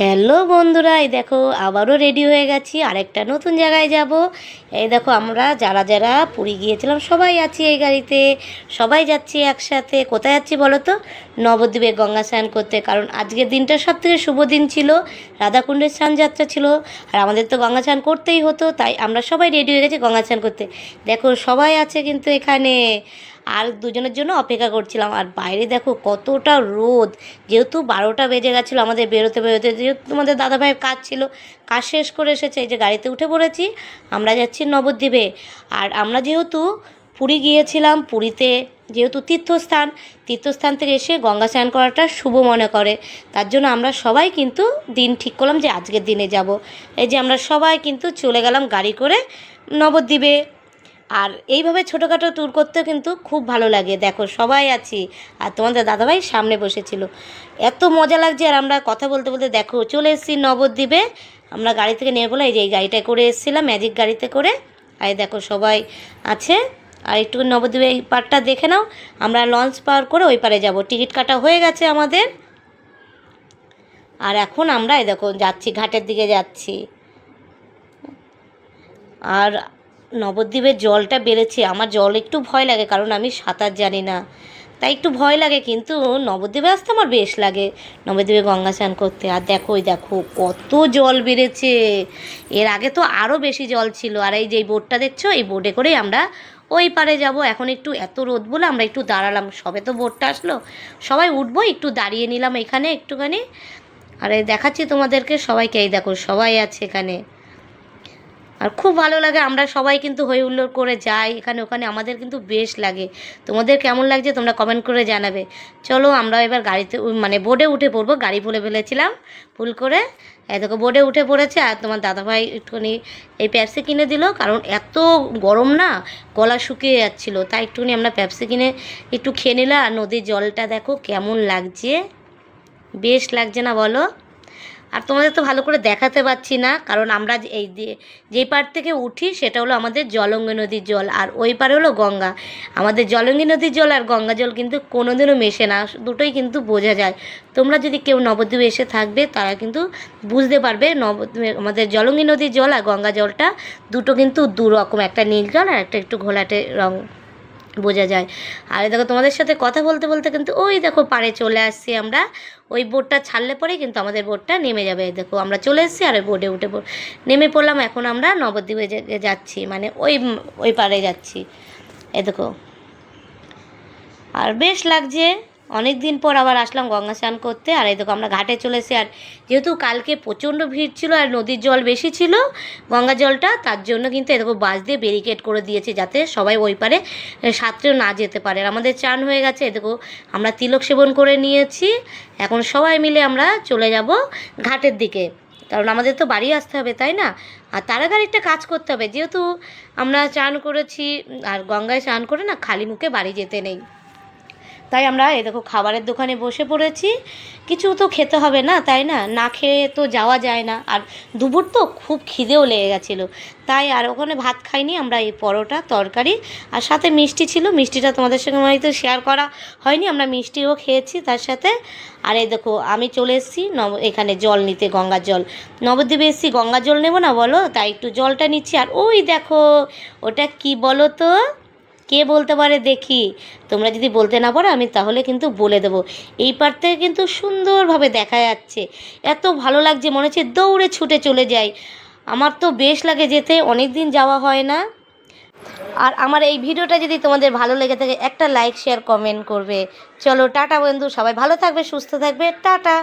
Hello বন্ধুরা, এই দেখো আবারও রেডি হয়ে গেছি, আরেকটা নতুন জায়গায় যাব। এই দেখো আমরা যারা যারা পুরী গিয়েছিলাম, সবাই আছি এই গাড়িতে, সবাই যাচ্ছি একসাথে। কোথায় যাচ্ছি বলো তো? নবদ্বীপে গঙ্গা স্নান করতে, কারণ আজকের দিনটা সব থেকে শুভ দিন ছিল, রাধাকুণ্ডের স্নান যাত্রা ছিল, আর আমাদের তো গঙ্গা স্নান করতেই হতো, তাই আমরা সবাই রেডি হয়ে গেছি গঙ্গা স্নান করতে। দেখো সবাই আছে কিন্তু এখানে আর দুজনের জন্য অপেক্ষা করছিলাম। আর বাইরে দেখো কতটা রোদ। যেহেতু বারোটা বেজে গেছিল আমাদের বেরোতে বেরোতে, যেহেতু তোমাদের দাদাভাইয়ের কাজ ছিল, কাজ শেষ করে এসেছে, এই যে গাড়িতে উঠে পড়েছি, আমরা যাচ্ছি নবদ্বীপে। আর আমরা যেহেতু পুরী গিয়েছিলাম, পুরীতে যেহেতু তীর্থস্থান তীর্থস্থান থেকে এসে গঙ্গা স্নান করাটা শুভ মনে করে। তার জন্য আমরা সবাই কিন্তু দিন ঠিক করলাম যে আজকের দিনে যাব। এই যে আমরা সবাই কিন্তু চলে গেলাম গাড়ি করে নবদ্বীপে। আর এইভাবে ছোটোখাটো ট্যুর করতেও কিন্তু খুব ভালো লাগে। দেখো, সবাই আছি। আর তোমাদের দাদাভাই সামনে বসেছিল। এত মজা লাগছে। আর আমরা কথা বলতে বলতে দেখো, চলে এসেছি নবদ্বীপে। আমরা গাড়ি থেকে নেমে বলে এই যে এই গাড়িটায় করে এসেছিলাম ম্যাজিক গাড়িতে করে। আর দেখো, সবাই আছে। আর একটু নবদ্বীপে এই পারটা দেখে নাও। আমরা লঞ্চ পার করে ওই পারে যাব। টিকিট কাটা হয়ে গেছে আমাদের। আর এখন আমরা এই দেখো, যাচ্ছি, ঘাটের দিকে যাচ্ছি। আর নবদ্বীপের জলটা বেড়েছে। আমার জল একটু ভয় লাগে, কারণ আমি সাঁতার জানি না। তাই একটু ভয় লাগে, কিন্তু নবদ্বীপে আসতে আমার বেশ লাগে, নবদ্বীপে গঙ্গা স্নান করতে। আর দেখো ওই দেখো, কত জল বেড়েছে। এর আগে তো আরও বেশি জল ছিল, আর এই যে বোটটা দেখছ, এই বোটে করেই আমরা ওই পারে যাব। এখন একটু এত রোদ বলে আমরা একটু দাঁড়ালাম। সবে তো বোটটা আসলো, সবাই উঠবো, একটু দাঁড়িয়ে নিলাম এখানে একটুখানি। আর দেখাচ্ছি তোমাদেরকে সবাইকে, এই দেখো, সবাই আছে এখানে। আর খুব ভালো লাগে, আমরা সবাই কিন্তু হই হুল্লোড় করে যাই, এখানে ওখানে আমাদের কিন্তু বেশ লাগে। তোমাদের কেমন লাগছে তোমরা কমেন্ট করে জানাবে। চলো আমরা এবার গাড়িতে মানে বোর্ডে উঠে পড়ব, গাড়ি বলে ফেলেছিলাম, ভুল করে। দেখো বোর্ডে উঠে পড়েছে, আর তোমার দাদাভাই একটুখানি এই প্যাপসি কিনে দিল, কারণ এত গরম না, গলা শুকিয়ে যাচ্ছিল। তাই একটুখানি আমরা প্যাপসি কিনে একটু খেয়ে নিলাম, আর নদীর জলটা দেখো কেমন লাগছে। বেশ লাগছে না বলো? আর তোমাদের তো ভালো করে দেখাতে পাচ্ছি না, কারণ আমরা এই যেই পার থেকে উঠি সেটা হলো আমাদের জলঙ্গি নদীর জল, আর ওই পারে হলো গঙ্গা। আমাদের জলঙ্গি নদীর জল আর গঙ্গা জল কিন্তু কোনোদিনও মেশে না, দুটোই কিন্তু বোঝা যায়। তোমরা যদি কেউ নবদ্বীপে এসে থাকবে, তারা কিন্তু বুঝতে পারবে নবদ্বীপে আমাদের জলঙ্গি নদীর জল আর গঙ্গা জলটা দুটো কিন্তু দু রকম একটা নীল জল আর একটা একটু ঘোলাটে রং বোঝা যায়। আর দেখো তোমাদের সাথে কথা বলতে বলতে কিন্তু ওই দেখো পাড়ে চলে আসছি আমরা। ওই বোটটা ছাড়লে পরে কিন্তু আমাদের বোটটা নেমে যাবে। দেখো আমরা চলে এসেছি আর ওই বোটে উঠে নেমে পড়লাম। এখন আমরা নবদ্বীপে যাচ্ছি। মানে ওই ওই পাড়ে যাচ্ছি। এ দেখো। আর বেশ লাগছে। অনেক দিন পর আবার আসলাম গঙ্গা স্নান করতে। আর এই দেখো আমরা ঘাটে চলে এসেছি আর যেহেতু কালকে প্রচণ্ড ভিড় ছিল আর নদীর জল বেশি ছিল গঙ্গা জলটা, তার জন্য কিন্তু দেখো বাস দিয়ে ব্যারিকেড করে দিয়েছে যাতে সবাই ওই পারে সাঁতরেও না যেতে পারে। আর আমাদের চান হয়ে গেছে দেখো আমরা তিলক সেবন করে নিয়েছি। এখন সবাই মিলে আমরা চলে যাব ঘাটের দিকে। কারণ আমাদের তো বাড়ি আসতে হবে, তাই না? আর তাড়াতাড়ি একটা কাজ করতে হবে। যেহেতু আমরা চান করেছি, আর গঙ্গায় চান করে না, খালি মুখে বাড়ি যেতে নেই। তাই আমরা, এই দেখো, খাবারের দোকানে বসে পড়েছি। কিছু তো খেতে হবে না, তাই না? না খেয়ে তো যাওয়া যায় না। আর দুপুর তো খুব খিদেও লেগে গেছিল। তাই আর ওখানে ভাত খাইনি আমরা, এই পরোটা, তরকারি। আর সাথে মিষ্টি ছিল। মিষ্টিটা তোমাদের সঙ্গে হয়তো শেয়ার করা হয়নি। আমরা মিষ্টিও খেয়েছি তার সাথে। আর এই দেখো, আমি চলে এসেছি নব, এখানে জল নিতে, গঙ্গার জল। নবদ্বীপে এসেছি, গঙ্গার জল নেব না বলো? তাই একটু জলটা নিচ্ছি। আর ওই দেখো, ওটা কি বলো তো? কে বলতে পারে দেখি। তোমরা যদি বলতে না পারো, আমি তাহলে কিন্তু বলে দেবো। এই পার থেকে কিন্তু সুন্দরভাবে দেখা যাচ্ছে। এত ভালো লাগছে, মনে হচ্ছে দৌড়ে ছুটে চলে যাই। আমার তো বেশ লাগে যেতে অনেক দিন যাওয়া হয় না। আর আমার এই ভিডিওটা যদি তোমাদের ভালো লেগে থাকে, একটা লাইক শেয়ার কমেন্ট করবে। চলো, টাটা বন্ধু, সবাই ভালো থাকবে, সুস্থ থাকবে, টাটা।